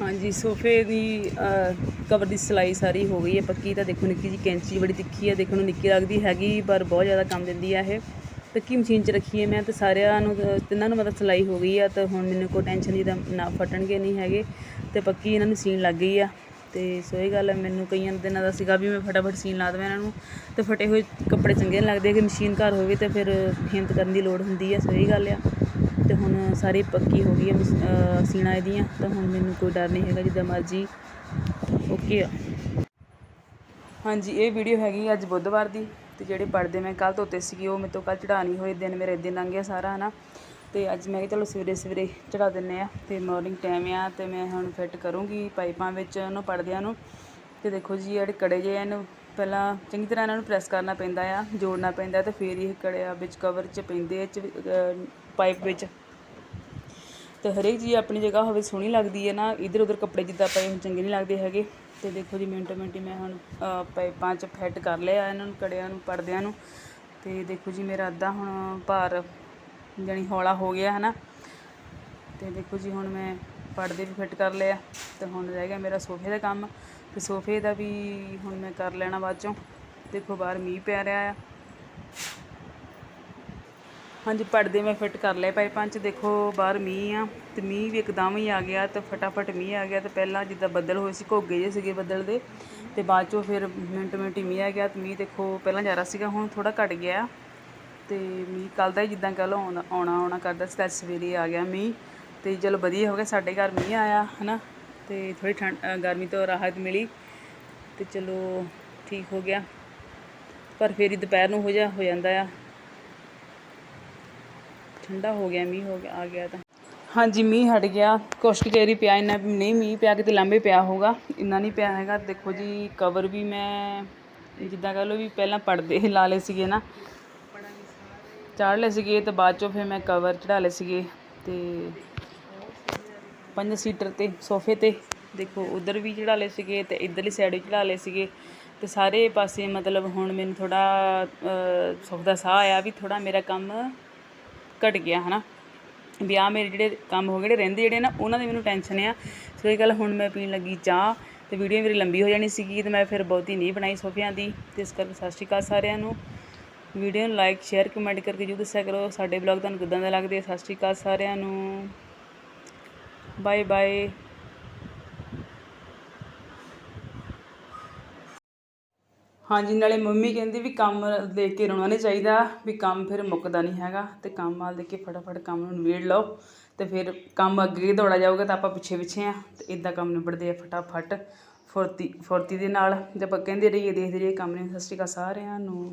ਹਾਂਜੀ ਸੋਫੇ ਦੀ ਕਵਰ ਦੀ ਸਿਲਾਈ ਸਾਰੀ ਹੋ ਗਈ ਹੈ। ਪੱਕੀ ਤਾਂ ਦੇਖੋ ਨਿੱਕੀ ਜੀ ਕੈਂਚੀ ਬੜੀ ਤਿੱਖੀ ਹੈ। ਦੇਖਣ ਨੂੰ ਨਿੱਕੀ ਲੱਗਦੀ ਹੈਗੀ ਪਰ ਬਹੁਤ ਜ਼ਿਆਦਾ ਕੰਮ ਦਿੰਦੀ ਆ ਇਹ। ਪੱਕੀ ਮਸ਼ੀਨ 'ਚ ਰੱਖੀ ਹੈ ਮੈਂ ਤੇ ਸਾਰਿਆਂ ਨੂੰ ਅਹ, ਤਿੰਨਾਂ ਨੂੰ ਮਤਲਬ ਸਿਲਾਈ ਹੋ ਗਈ ਆ। ਤਾਂ ਹੁਣ ਮੈਨੂੰ ਕੋਈ ਟੈਨਸ਼ਨ ਨਹੀਂ ਤਾਂ ਨਾ ਫਟਣਗੇ ਨਹੀਂ ਹੈਗੇ। ਤੇ ਪੱਕੀ ਇਹਨਾਂ ਨੂੰ ਸੀਨ ਲੱਗ ਗਈ ਆ। ਤੇ ਸੋ ਇਹ ਗੱਲ ਹੈ ਮੈਨੂੰ ਕਈਆਂ ਦਿਨਾਂ ਦਾ ਸੀਗਾ ਵੀ ਮੈਂ ਫਟਾਫਟ ਸੀਨ ਲਾ ਦੇਵਾਂ ਇਹਨਾਂ ਨੂੰ। ਤੇ ਫਟੇ ਹੋਏ ਕੱਪੜੇ ਚੰਗੇ ਨਹੀਂ ਲੱਗਦੇ ਕਿ ਮਸ਼ੀਨ ਘਰ ਹੋਵੇ ਤੇ ਫਿਰ ਹਿੰਮਤ ਕਰਨ ਦੀ ਲੋੜ ਹੁੰਦੀ ਆ। ਸੋ ਇਹ ਗੱਲ ਆ। ਹੁਣ ਸਾਰੀ ਪੱਕੀ ਹੋ ਗਈ ਹੈ ਮਸ- ਸੀਣਾ ਇਹਦੀਆਂ, ਤਾਂ ਹੁਣ ਮੈਨੂੰ ਕੋਈ ਡਰ ਨਹੀਂ ਹੈਗਾ, ਜਿੱਦਾਂ ਮਰਜ਼ੀ। ਓਕੇ ਆ। ਹਾਂਜੀ, ਇਹ ਵੀਡੀਓ ਹੈਗੀ ਅੱਜ ਬੁੱਧਵਾਰ ਦੀ, ਤੇ ਜਿਹੜੇ ਪਰਦੇ ਮੈਂ ਕੱਲ ਧੋਤੇ ਸੀਗੇ, ਉਹ ਮੇਰੇ ਤੋਂ ਕੱਲ ਚੜਾ ਨਹੀਂ ਹੋਏ, ਦਿਨ ਮੇਰੇ ਦਿਨ ਲੰਘ ਗਿਆ ਸਾਰਾ, ਹਨਾ। ਤੇ ਅੱਜ ਮੈਂ ਕਿਹਾ ਚਲੋ ਸਵੇਰੇ ਸਵੇਰੇ ਚੜਾ ਦਿੰਨੇ ਆ, ਤੇ ਮਾਰਨਿੰਗ ਟਾਈਮ ਆ, ਤੇ ਮੈਂ ਹੁਣ ਫਿੱਟ ਕਰੂੰਗੀ ਪਾਈਪਾਂ ਵਿੱਚ ਉਹਨੂੰ ਪਰਦਿਆਂ ਨੂੰ। ਤੇ ਦੇਖੋ ਜੀ, ਜਿਹੜੇ ਕੜੇ ਜੇ ਇਹਨੂੰ ਪਹਿਲਾਂ ਚੰਗੀ ਤਰ੍ਹਾਂ ਇਹਨਾਂ ਨੂੰ ਪ੍ਰੈਸ ਕਰਨਾ ਪੈਂਦਾ ਆ, ਜੋੜਨਾ ਪੈਂਦਾ, ਤੇ ਫਿਰ ਇਹ ਕੜਿਆ ਵਿੱਚ ਕਵਰ 'ਚ ਪੈਂਦੇ ਚ ਪਾਈਪ ਵਿੱਚ। ਅਤੇ ਹਰੇਕ ਚੀਜ਼ ਆਪਣੀ ਜਗ੍ਹਾ ਹੋਵੇ ਸੋਹਣੀ ਲੱਗਦੀ ਹੈ ਨਾ ਇੱਧਰ ਉੱਧਰ ਕੱਪੜੇ ਜਿੱਦਾਂ ਪਏ ਹੁਣ ਚੰਗੇ ਨਹੀਂ ਲੱਗਦੇ ਹੈਗੇ। ਅਤੇ ਦੇਖੋ ਜੀ ਮਿੰਟੋ ਮਿੰਟ ਮੈਂ ਹੁਣ ਅਹ, ਪਾਈਪਾਂ 'ਚ ਫਿੱਟ ਕਰ ਲਿਆ ਇਹਨਾਂ ਨੂੰ ਕੜਿਆਂ ਨੂੰ ਪਰਦਿਆਂ ਨੂੰ। ਅਤੇ ਦੇਖੋ ਜੀ ਮੇਰਾ ਅੱਧਾ ਹੁਣ ਭਾਰ ਜਾਣੀ ਹੌਲਾ ਹੋ ਗਿਆ ਹੈ ਨਾ ਅਤੇ ਦੇਖੋ ਜੀ ਹੁਣ ਮੈਂ ਪਰਦੇ ਵੀ ਫਿੱਟ ਕਰ ਲਿਆ ਅਤੇ ਹੁਣ ਰਹਿ ਗਿਆ ਮੇਰਾ ਸੋਫੇ ਦਾ ਕੰਮ। ਅਤੇ ਸੋਫੇ ਦਾ ਵੀ ਹੁਣ ਮੈਂ ਕਰ ਲੈਣਾ ਬਾਅਦ ਚੋਂ। ਦੇਖੋ ਬਾਹਰ ਮੀਂਹ ਪੈ ਰਿਹਾ ਆ। ਹਾਂਜੀ, ਪਰਦੇ ਮੈਂ ਫਿੱਟ ਕਰ ਲਏ। ਪਾਈਪਾਂ 'ਚ ਦੇਖੋ, ਬਾਹਰ ਮੀਂਹ ਆ ਤੇ ਮੀਂਹ ਵੀ ਇੱਕਦਮ ਹੀ ਆ ਗਿਆ ਤੇ ਫਟਾਫਟ ਮੀਂਹ ਆ ਗਿਆ ਤੇ ਪਹਿਲਾਂ ਜਿੱਦਾਂ ਬੱਦਲ ਹੋਏ ਸੀ, ਘੋਗੇ ਜਿਹੇ ਸੀਗੇ ਬੱਦਲ ਦੇ ਤੇ ਬਾਅਦ ਚੋਂ ਫਿਰ ਮਿੰਟ ਮਿੰਟ ਹੀ ਮੀਂਹ ਆ ਗਿਆ ਤੇ ਮੀਂਹ ਦੇਖੋ, ਪਹਿਲਾਂ ਜ਼ਿਆਦਾ ਸੀਗਾ, ਹੁਣ ਥੋੜਾ ਘਟ ਗਿਆ ਤੇ ਮੀਂਹ ਕੱਲ ਦਾ ਹੀ ਜਿੱਦਾਂ ਕਹਿ ਲਓ ਆਉਣਾ ਆਉਣਾ ਆਉਣਾ ਕਰਦਾ ਸੀ ਤਾਂ ਸਵੇਰੇ ਆ ਗਿਆ ਮੀਂਹ ਤੇ ਚਲੋ ਵਧੀਆ ਹੋ ਗਿਆ, ਸਾਡੇ ਘਰ ਮੀਂਹ ਆਇਆ, ਹਨਾ ਤੇ ਥੋੜੀ ਠੰਡ ਗਰਮੀ ਤੋਂ ਰਾਹਤ ਮਿਲੀ ਤੇ ਚਲੋ ਠੀਕ ਹੋ ਗਿਆ। ਪਰ ਫਿਰ ਹੀ ਦੁਪਹਿਰ ਨੂੰ ਹੋ ਜਾ, ਹੋ ਜਾਂਦਾ ਆ। ਠੰਡਾ ਹੋ ਗਿਆ, ਮੀਂਹ ਹੋ ਗਿਆ, ਆ ਗਿਆ ਤਾਂ। ਹਾਂਜੀ, ਮੀਂਹ ਹਟ ਗਿਆ। ਕੁਛ ਕੁ ਪਿਆ, ਇੰਨਾ ਨਹੀਂ, ਮੀਂਹ ਪਿਆ ਕਿਤੇ ਲੰਬੇ ਪਿਆ ਹੋਊਗਾ। ਇੰਨਾ ਨਹੀਂ ਪਿਆ ਹੈਗਾ। ਦੇਖੋ ਜੀ ਕਵਰ ਵੀ ਮੈਂ ਜਿੱਦਾਂ ਕਹ ਲਓ ਵੀ ਪਹਿਲਾਂ ਪਰਦੇ ਲਾ ਲਏ ਸੀਗੇ ਨਾ। ਚਾੜ ਲਏ ਸੀਗੇ ਤੇ ਬਾਅਦ ਚੋਂ ਫਿਰ ਮੈਂ ਕਵਰ ਚੜਾ ਲਏ ਸੀਗੇ ਤੇ ਪੰਜ ਸੀਟਰ ਤੇ ਸੋਫੇ ਤੇ। ਦੇਖੋ, ਉਧਰ ਵੀ ਚੜਾ ਲਏ ਸੀਗੇ ਤੇ ਇਧਰਲੀ ਸਾਈਡ ਵੀ ਚੜਾ ਲਏ ਸੀਗੇ। ਤੇ ਸਾਰੇ ਪਾਸੇ ਮਤਲਬ ਹੁਣ ਮੈਨੂੰ ਥੋੜਾ ਸੁੱਖ ਦਾ ਸਾਹ ਆਇਆ ਵੀ ਥੋੜਾ ਮੇਰਾ ਕੰਮ ਘਟ ਗਿਆ, ਹਨਾ? ਵੀ ਆਹ ਮੇਰੇ ਜਿਹੜੇ ਕੰਮ ਹੋ ਗਏ, ਜਿਹੜੇ ਰਹਿੰਦੇ ਜਿਹੜੇ ਨਾ, ਉਹਨਾਂ ਦੀ ਮੈਨੂੰ ਟੈਨਸ਼ਨ ਆ। ਸੋ ਇਹ ਗੱਲ ਹੁਣ ਮੈਂ ਪੀਣ ਲੱਗੀ ਚਾਹ, ਤੇ ਵੀਡੀਓ ਮੇਰੀ ਲੰਬੀ ਹੋ ਜਾਣੀ ਸੀਗੀ, ਤੇ ਮੈਂ ਫਿਰ ਬਹੁਤੀ ਨਹੀਂ ਬਣਾਈ ਸੋਫਿਆਂ ਦੀ। ਤੇ ਇਸ ਕਰਕੇ ਸਤਿ ਸ਼੍ਰੀ ਅਕਾਲ ਸਾਰਿਆਂ ਨੂੰ। ਵੀਡੀਓ ਨੂੰ ਲਾਈਕ ਸ਼ੇਅਰ ਕਮੈਂਟ ਕਰਕੇ ਜਰੂਰ ਦੱਸਿਆ ਕਰੋ। ਸਾਡੇ ਬਲੌਗ ਤੁਹਾਨੂੰ ਕਿੱਦਾਂ ਦੇ ਲੱਗਦੇ ਸਤਿ ਸ਼੍ਰੀ ਅਕਾਲ ਸਾਰਿਆਂ ਨੂੰ। ਬਾਏ ਬਾਏ ਹਾਂਜੀ, ਨਾਲੇ ਮੰਮੀ ਕਹਿੰਦੀ ਵੀ ਕੰਮ ਦੇਖ ਕੇ ਰੋਣਾ ਨਹੀਂ ਚਾਹੀਦਾ, ਵੀ ਕੰਮ ਫਿਰ ਮੁੱਕਦਾ ਨਹੀਂ ਹੈਗਾ, ਤੇ ਕੰਮ ਵਾਲ ਦੇਖ ਕੇ ਫਟਾਫਟ ਕੰਮ ਨੂੰ ਨਿਬੇੜ ਲਓ, ਤੇ ਫਿਰ ਕੰਮ ਅੱਗੇ ਦੌੜਾ ਜਾਊਗਾ ਤਾਂ ਆਪਾਂ ਪਿੱਛੇ ਪਿੱਛੇ ਆ, ਤੇ ਇਦਾਂ ਕੰਮ ਨਿਬੜਦੇ ਆ ਫਟਾਫਟ ਫੁਰਤੀ ਫੁਰਤੀ ਦੇ ਨਾਲ। ਜੇ ਆਪਾਂ ਕਹਿੰਦੇ ਰਹੀਏ, ਦੇਖਦੇ ਰਹੀਏ, ਕੰਮ ਨੇ ਸਤਿ ਸ਼੍ਰੀ ਅਕਾਲ ਸਾਰਿਆਂ ਨੂੰ।